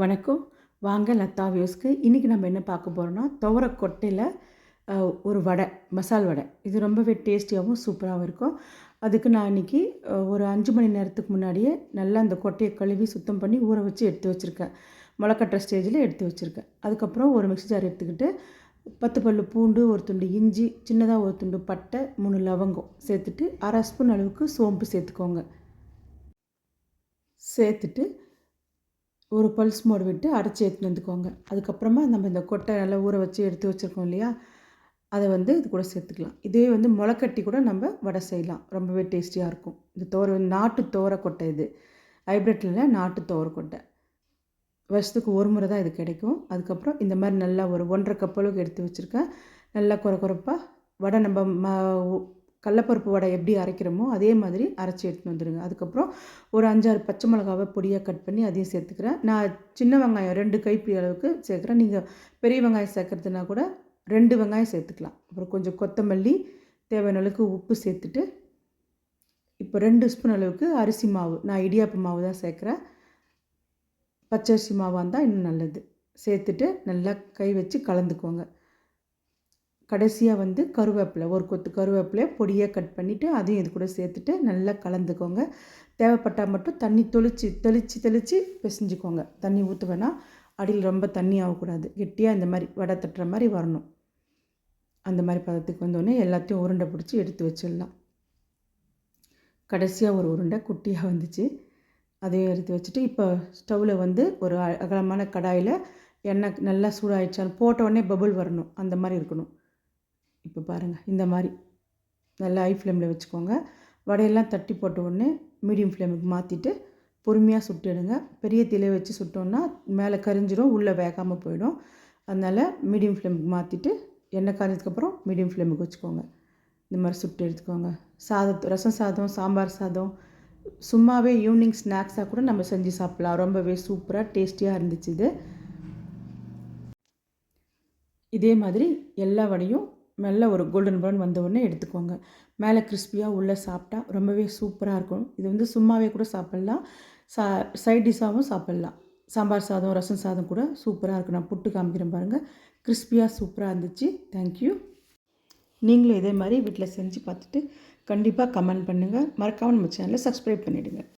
வணக்கம். வாங்க லதா வியூஸ்க்கு. இன்றைக்கி நம்ம என்ன பார்க்க போகிறோம்னா துவர கொட்டையில் ஒரு வடை மசால் வடை. இது ரொம்பவே டேஸ்டியாகவும் சூப்பராகவும் இருக்கும். அதுக்கு நான் இன்றைக்கி ஒரு அஞ்சு மணி நேரத்துக்கு முன்னாடியே நல்லா அந்த கொட்டையை கழுவி சுத்தம் பண்ணி ஊற வச்சு எடுத்து வச்சுருக்கேன். முளைக்கட்டுற ஸ்டேஜில் எடுத்து வச்சுருக்கேன். அதுக்கப்புறம் ஒரு மிக்ஸி ஜார் எடுத்துக்கிட்டு பத்து பல்லு பூண்டு ஒரு துண்டு இஞ்சி சின்னதாக ஒரு துண்டு பட்டை மூணு லவங்கம் சேர்த்துட்டு அரை ஸ்பூன் அளவுக்கு சோம்பு சேர்த்துக்கோங்க. சேர்த்துட்டு ஒரு பல்ஸ் மோடு விட்டு அரைச்சி எடுத்துன்னு வந்துக்கோங்க. அதுக்கப்புறமா நம்ம இந்த கொட்டை நல்லா ஊற வச்சு எடுத்து வச்சுருக்கோம் இல்லையா? அதை வந்து இது கூட சேர்த்துக்கலாம். இதே வந்து முளைக்கட்டி கூட நம்ம வடை செய்யலாம். ரொம்பவே டேஸ்டியாக இருக்கும். இந்த தோர நாட்டு தோர கொட்டை இது. ஹைப்ரிட்டில் நாட்டு தோர கொட்டை. வருஷத்துக்கு ஒரு முறை தான் இது கிடைக்கும். அதுக்கப்புறம் இந்த மாதிரி நல்லா ஒரு ஒன்றரை கப்பளவுக்கு எடுத்து வச்சுருக்கேன். நல்லா குறை குறைப்பாக வடை நம்ம ம கடலப்பருப்பு வடை எப்படி அரைக்கிறோமோ அதே மாதிரி அரைச்சி எடுத்துன்னு வந்துடுங்க. அதுக்கப்புறம் ஒரு அஞ்சாறு பச்சை மிளகாவை பொடியாக கட் பண்ணி அதையும் சேர்த்துக்கிறேன். நான் சின்ன வெங்காயம் ரெண்டு கைப்பிடி அளவுக்கு சேர்க்குறேன். நீங்கள் பெரிய வெங்காயம் சேர்க்குறதுனா கூட ரெண்டு வெங்காயம் சேர்த்துக்கலாம். அப்புறம் கொஞ்சம் கொத்தமல்லி தேவையான அளவுக்கு உப்பு சேர்த்துட்டு இப்போ ரெண்டு ஸ்பூன் அளவுக்கு அரிசி மாவு. நான் இடியாப்பு மாவு தான் சேர்க்குறேன். பச்சரிசி மாவாக இருந்தால் இன்னும் நல்லது. சேர்த்துட்டு நல்லா கை வச்சு கலந்துக்கோங்க. கடைசியாக வந்து கருவேப்பிலை ஒரு கொத்து கருவேப்பிலையை பொடியாக கட் பண்ணிவிட்டு அதையும் இது கூட சேர்த்துட்டு நல்லா கலந்துக்கோங்க. தேவைப்பட்டால் மட்டும் தண்ணி தொளிச்சு தெளித்து தெளித்து பிசைஞ்சுக்கோங்க. தண்ணி ஊற்ற வேணாம் அடியில் ரொம்ப தண்ணி ஆகக்கூடாது. கெட்டியாக இந்த மாதிரி வடை தட்டுற மாதிரி வரணும். அந்த மாதிரி பதத்துக்கு வந்தோடனே எல்லாத்தையும் உருண்டை பிடிச்சி எடுத்து வச்சிடலாம். கடைசியாக ஒரு உருண்டை குட்டியாக வந்துச்சு. அதையும் எடுத்து வச்சுட்டு இப்போ ஸ்டவ்வில் வந்து ஒரு அகலமான கடாயில் எண்ணெய் நல்லா சூடாகிடுச்சாலும் போட்ட உடனே பபுள் வரணும். அந்த மாதிரி இருக்கணும். இப்போ பாருங்கள் இந்த மாதிரி. நல்லா ஹை ஃப்ளேமில் வச்சுக்கோங்க. வடையெல்லாம் தட்டி போட்ட உடனே மீடியம் ஃப்ளேமுக்கு மாற்றிட்டு பொறுமையாக சுட்டுடுங்க பெரிய தீயில வச்சு சுட்டோன்னா மேலே கரிஞ்சிரும் உள்ளே வேகாமல் போயிடும். அதனால் மீடியம் ஃப்ளேமுக்கு மாற்றிட்டு எண்ணெய் காய்ஞ்சதுக்கப்புறம் மீடியம் ஃப்ளேமுக்கு வச்சுக்கோங்க. இந்த மாதிரி சுட்டு எடுத்துக்கோங்க. சாதத்து ரசம் சாதம் சாம்பார் சாதம் சும்மாவே ஈவினிங் ஸ்நாக்ஸாக கூட நம்ம செஞ்சு சாப்பிட்லாம். ரொம்பவே சூப்பராக டேஸ்டியாக இருந்துச்சு இது. இதே மாதிரி எல்லா வடையும் மெல்ல ஒரு கோல்டன் ப்ரௌன் வந்த உடனே எடுத்துக்கோங்க. மேலே கிறிஸ்பியாக உள்ளே சாப்பிட்டா ரொம்பவே சூப்பராக இருக்கும். இது வந்து சும்மாவே கூட சாப்பிட்லாம். சா சைட் டிஷ்ஷாகவும் சாப்பிட்லாம். சாம்பார் சாதம் ரசம் சாதம் கூட சூப்பராக இருக்கும். நான் புட்டு காமிக்கிறேன் பாருங்கள் கிறிஸ்பியாக சூப்பராக இருந்துச்சு. தேங்க்யூ நீங்களும் இதே மாதிரி வீட்டில் செஞ்சு பார்த்துட்டு கண்டிப்பாக கமெண்ட் பண்ணுங்கள் மறக்காமல் நம்ம சேனலை சப்ஸ்கிரைப் பண்ணிவிடுங்க